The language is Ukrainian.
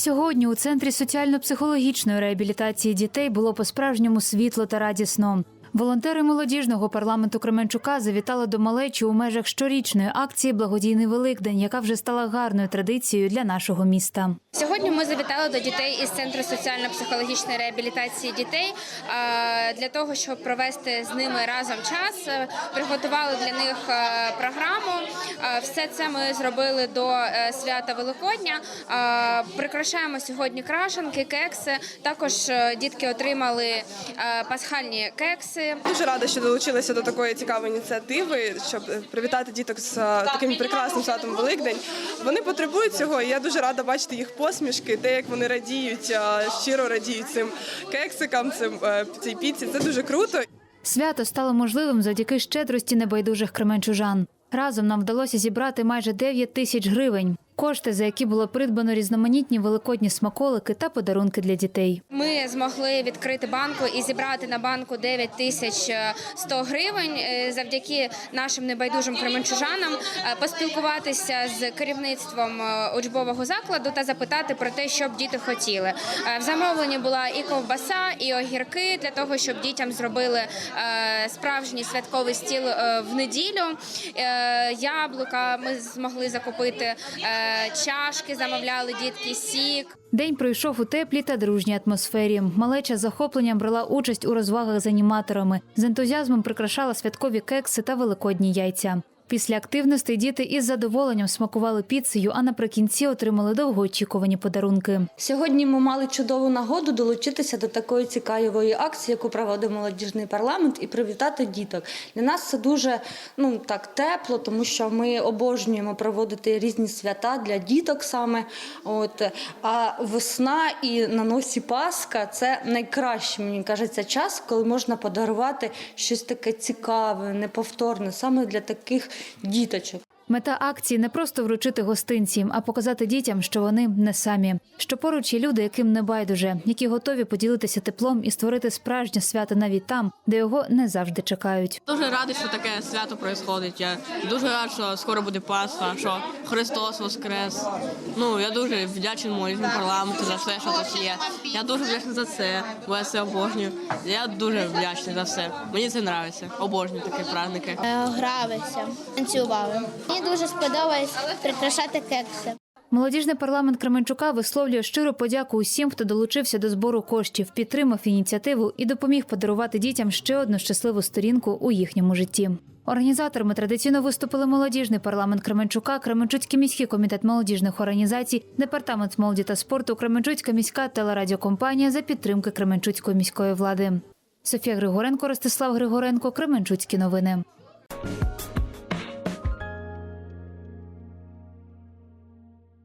Сьогодні у центрі соціально-психологічної реабілітації дітей було по-справжньому світло та радісно. Волонтери молодіжного парламенту Кременчука завітали до малечі у межах щорічної акції Благодійний Великдень, яка вже стала гарною традицією для нашого міста. Сьогодні ми завітали до дітей із центру соціально-психологічної реабілітації дітей для того, щоб провести з ними разом час. Е, Приготували для них е, програму. Все це ми зробили до е, свята Великодня. Прикрашаємо сьогодні крашенки, кекси. Також дітки отримали пасхальні кекси. Дуже рада, що долучилася до такої цікавої ініціативи, щоб привітати діток з е, таким прекрасним святом Великдень. Вони потребують цього, і я дуже рада бачити їх посмішки, те, як вони радіють, е, щиро радіють цим кексикам, цим е, цій піці. Це дуже круто. Свято стало можливим завдяки щедрості небайдужих кременчужан. Разом нам вдалося зібрати майже 9 тисяч гривень. Кошти, за які було придбано різноманітні великодні смаколики та подарунки для дітей. Ми змогли відкрити банку і зібрати на банку 9 тисяч 100 гривень е, завдяки нашим небайдужим кременчужанам, е, поспілкуватися з керівництвом е, учбового закладу та запитати про те, що б діти хотіли. В замовленні була і ковбаса, і огірки для того, щоб дітям зробили справжній святковий стіл в неділю. Яблука ми змогли закупити чашки, замовляли дітки сік. День пройшов у теплій та дружній атмосфері. Малеча з захопленням брала участь у розвагах з аніматорами. З ентузіазмом прикрашала святкові кекси та великодні яйця. Після активностей діти із задоволенням смакували піцею, а наприкінці отримали довгоочікувані подарунки. Сьогодні ми мали чудову нагоду долучитися до такої цікавої акції, яку проводив молодіжний парламент, і привітати діток. Для нас це дуже ну так тепло, тому що ми обожнюємо проводити різні свята для діток саме. От а весна і на носі Пасха це найкращий, мені кажеться, час, коли можна подарувати щось таке цікаве, неповторне, саме для таких діточок. Мета акції не просто вручити гостинці, а показати дітям, що вони не самі. Що поруч є люди, яким не байдуже, які готові поділитися теплом і створити справжнє свято навіть там, де його не завжди чекають. Дуже радий, що таке свято происходить. Я дуже рад, що скоро буде Пасха, що Христос Воскрес. Ну я дуже вдячний молодіжному парламенту за все, що тут є. Я дуже вдячний за це, бо я це обожнюю. Я дуже вдячний за все. Мені це подобається. Обожнюю такі праздники. Е, гралися, танцювали. Дуже сподобалось прикрашати кекси. Молодіжний парламент Кременчука висловлює щиру подяку усім, хто долучився до збору коштів, підтримав ініціативу і допоміг подарувати дітям ще одну щасливу сторінку у їхньому житті. Організаторами традиційно виступили молодіжний парламент Кременчука, Кременчуцький міський комітет молодіжних організацій, департамент молоді та спорту, Кременчуцька міська телерадіокомпанія за підтримки Кременчуцької міської влади. Софія Григоренко, Ростислав Григоренко, Кременчуцькі новини.